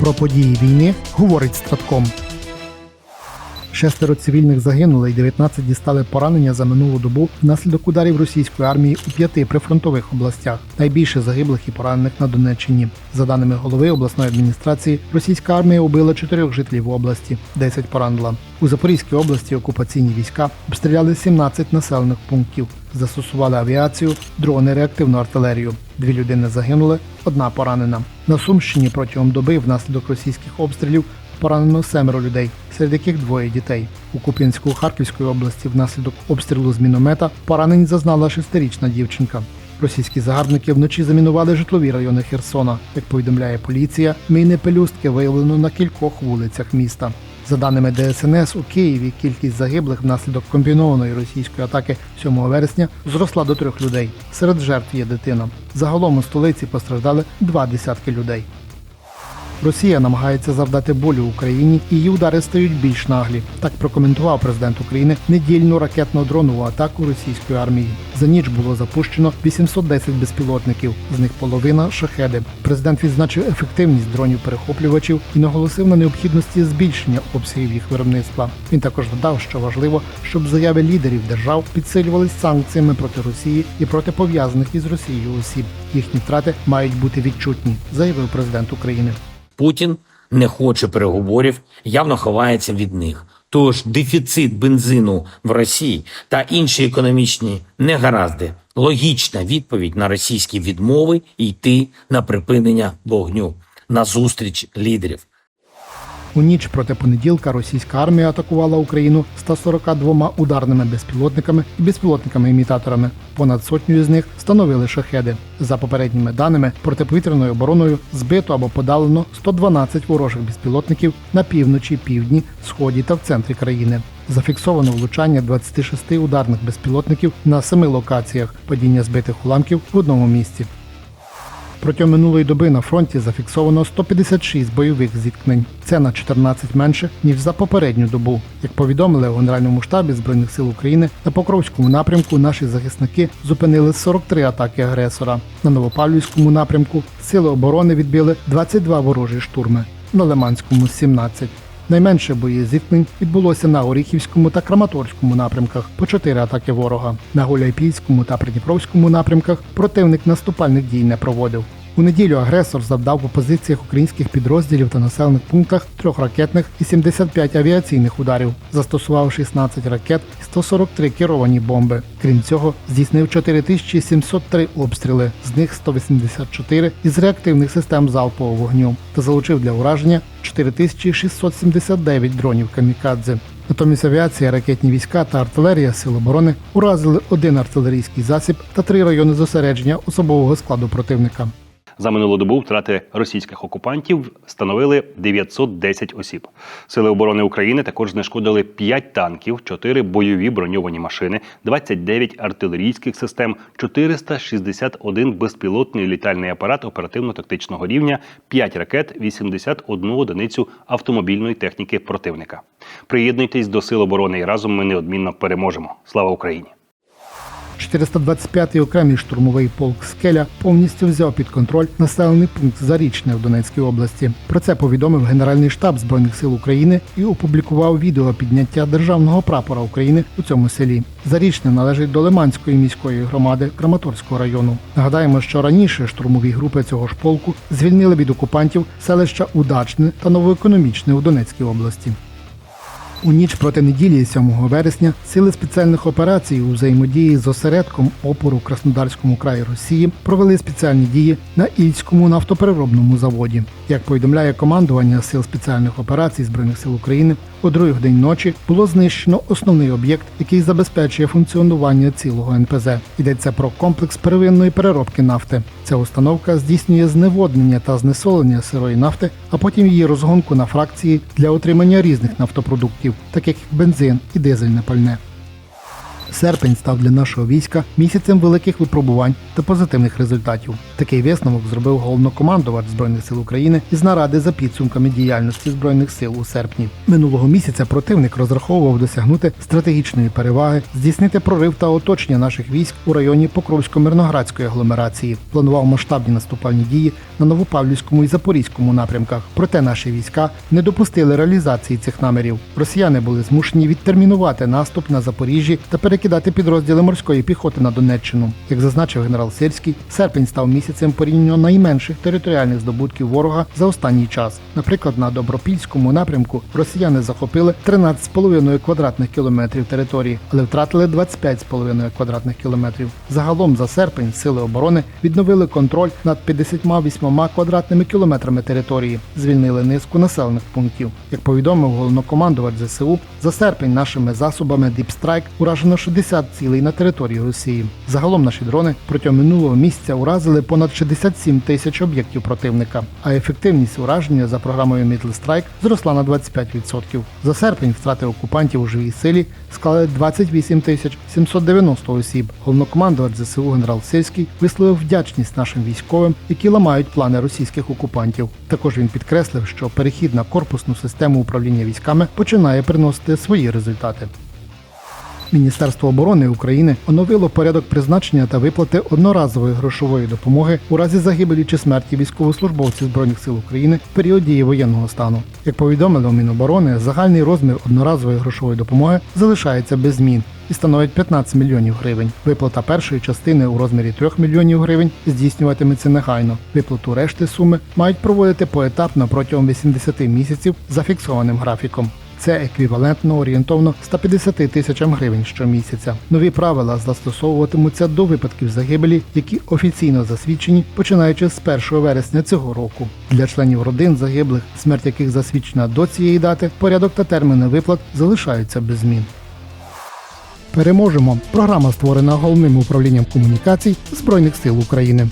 Про події війни говорить Стратком. Шестеро цивільних загинули і 19 дістали поранення за минулу добу внаслідок ударів російської армії у п'яти прифронтових областях. Найбільше загиблих і поранених на Донеччині. За даними голови обласної адміністрації, російська армія убила чотирьох жителів області, 10 поранила. У Запорізькій області окупаційні війська обстріляли 17 населених пунктів, застосували авіацію, дрони, реактивну артилерію. Дві людини загинули, одна поранена. На Сумщині протягом доби внаслідок російських обстрілів поранено семеро людей, серед яких двоє дітей. У Куп'янську Харківської області внаслідок обстрілу з міномета поранень зазнала шестирічна дівчинка. Російські загарбники вночі замінували житлові райони Херсона. Як повідомляє поліція, міни пелюстки виявлено на кількох вулицях міста. За даними ДСНС, у Києві кількість загиблих внаслідок комбінованої російської атаки 7 вересня зросла до трьох людей. Серед жертв є дитина. Загалом у столиці постраждали два десятки людей. Росія намагається завдати болю Україні, і її удари стають більш наглі. Так прокоментував президент України недільну ракетно-дронову атаку російської армії. За ніч було запущено 810 безпілотників, з них половина шахеди. Президент відзначив ефективність дронів-перехоплювачів і наголосив на необхідності збільшення обсягів їх виробництва. Він також додав, що важливо, щоб заяви лідерів держав підсилювались санкціями проти Росії і проти пов'язаних із Росією осіб. Їхні втрати мають бути відчутні, заявив президент України. Путін не хоче переговорів, явно ховається від них. Тож дефіцит бензину в Росії та інші економічні негаразди логічна відповідь на російські відмови йти на припинення вогню на зустріч лідерів. У ніч проти понеділка російська армія атакувала Україну 142 ударними безпілотниками і безпілотниками-імітаторами. Понад сотню з них становили шахеди. За попередніми даними, протиповітряною обороною збито або подалено 112 ворожих безпілотників на півночі, півдні, сході та в центрі країни. Зафіксовано влучання 26 ударних безпілотників на семи локаціях, падіння збитих уламків в одному місці. Протягом минулої доби на фронті зафіксовано 156 бойових зіткнень. Це на 14 менше ніж за попередню добу. Як повідомили у Генеральному штабі збройних сил України, на Покровському напрямку наші захисники зупинили 43 атаки агресора. На Новопавлівському напрямку сили оборони відбили 22 ворожі штурми. На Лиманському 17. Найменше бої зіткнень відбулося на Оріхівському та Краматорському напрямках по чотири атаки ворога. На Гуляйпільському та Придніпровському напрямках противник наступальних дій не проводив. У неділю агресор завдав по позиціях українських підрозділів та населених пунктах трьох ракетних і 75 авіаційних ударів, застосував 16 ракет і 143 керовані бомби. Крім цього, здійснив 4703 обстріли, з них 184 із реактивних систем залпового вогню, та залучив для ураження 4679 дронів камікадзе. Натомість авіація, ракетні війська та артилерія Сил оборони уразили один артилерійський засіб та три райони зосередження особового складу противника. За минулу добу втрати російських окупантів становили 910 осіб. Сили оборони України також знешкодили 5 танків, 4 бойові броньовані машини, 29 артилерійських систем, 461 безпілотний літальний апарат оперативно-тактичного рівня, 5 ракет, 81 одиницю автомобільної техніки противника. Приєднуйтесь до сил оборони і разом ми неодмінно переможемо. Слава Україні! 425-й окремий штурмовий полк Скеля повністю взяв під контроль населений пункт Зарічне в Донецькій області. Про це повідомив Генеральний штаб збройних сил України і опублікував відео підняття державного прапора України у цьому селі. Зарічне належить до Лиманської міської громади Краматорського району. Нагадаємо, що раніше штурмові групи цього ж полку звільнили від окупантів селища Удачне та Новоекономічне у Донецькій області. У ніч проти неділі 7 вересня сили спеціальних операцій у взаємодії з осередком опору в Краснодарському краї Росії провели спеціальні дії на Ільському нафтопереробному заводі. Як повідомляє командування сил спеціальних операцій збройних сил України, о другій годині ночі було знищено основний об'єкт, який забезпечує функціонування цілого НПЗ. Йдеться про комплекс первинної переробки нафти. Ця установка здійснює зневоднення та знесолення сирої нафти, а потім її розгонку на фракції для отримання різних нафтопродуктів, таких як бензин і дизельне пальне. Серпень став для нашого війська місяцем великих випробувань та позитивних результатів. Такий висновок зробив головнокомандувач збройних сил України із наради за підсумками діяльності збройних сил у серпні. Минулого місяця противник розраховував досягнути стратегічної переваги, здійснити прорив та оточення наших військ у районі Покровсько-Мирноградської агломерації. Планував масштабні наступальні дії на Новопавлівському і Запорізькому напрямках. Проте наші війська не допустили реалізації цих намірів. Росіяни були змушені відтермінувати наступ на Запоріжжі та перекидати підрозділи морської піхоти на Донеччину. Як зазначив генерал Сирський, серпень став місяцем порівняно найменших територіальних здобутків ворога за останній час. Наприклад, на Добропільському напрямку росіяни захопили 13,5 квадратних кілометрів території, але втратили 25,5 квадратних кілометрів. Загалом за серпень сили оборони відновили контроль над 58 квадратними кілометрами території, звільнили низку населених пунктів. Як повідомив головнокомандувач ЗСУ, за серпень нашими засобами Strike уражено 60 цілей на території Росії. Загалом наші дрони протягом минулого місяця уразили понад 67 тисяч об'єктів противника, а ефективність ураження за програмою Middle Strike зросла на 25%. За серпень втрати окупантів у живій силі склали 28 тисяч 790 осіб. Головнокомандувач ЗСУ генерал Сильський висловив вдячність нашим військовим, які ламають плани російських окупантів. Також він підкреслив, що перехід на корпусну систему управління військами починає приносити свої результати. Міністерство оборони України оновило порядок призначення та виплати одноразової грошової допомоги у разі загибелі чи смерті військовослужбовців збройних сил України в період дії воєнного стану. Як повідомили у Міноборони, загальний розмір одноразової грошової допомоги залишається без змін і становить 15 мільйонів гривень. Виплата першої частини у розмірі 3 мільйонів гривень здійснюватиметься негайно. Виплату решти суми мають проводити поетапно протягом 80 місяців за фіксованим графіком. Це еквівалентно орієнтовно 150 тисячам гривень щомісяця. Нові правила застосовуватимуться до випадків загибелі, які офіційно засвідчені, починаючи з 1 вересня цього року. Для членів родин загиблих, смерть яких засвідчена до цієї дати, порядок та терміни виплат залишаються без змін. Переможемо. Програма створена головним управлінням комунікацій Збройних сил України.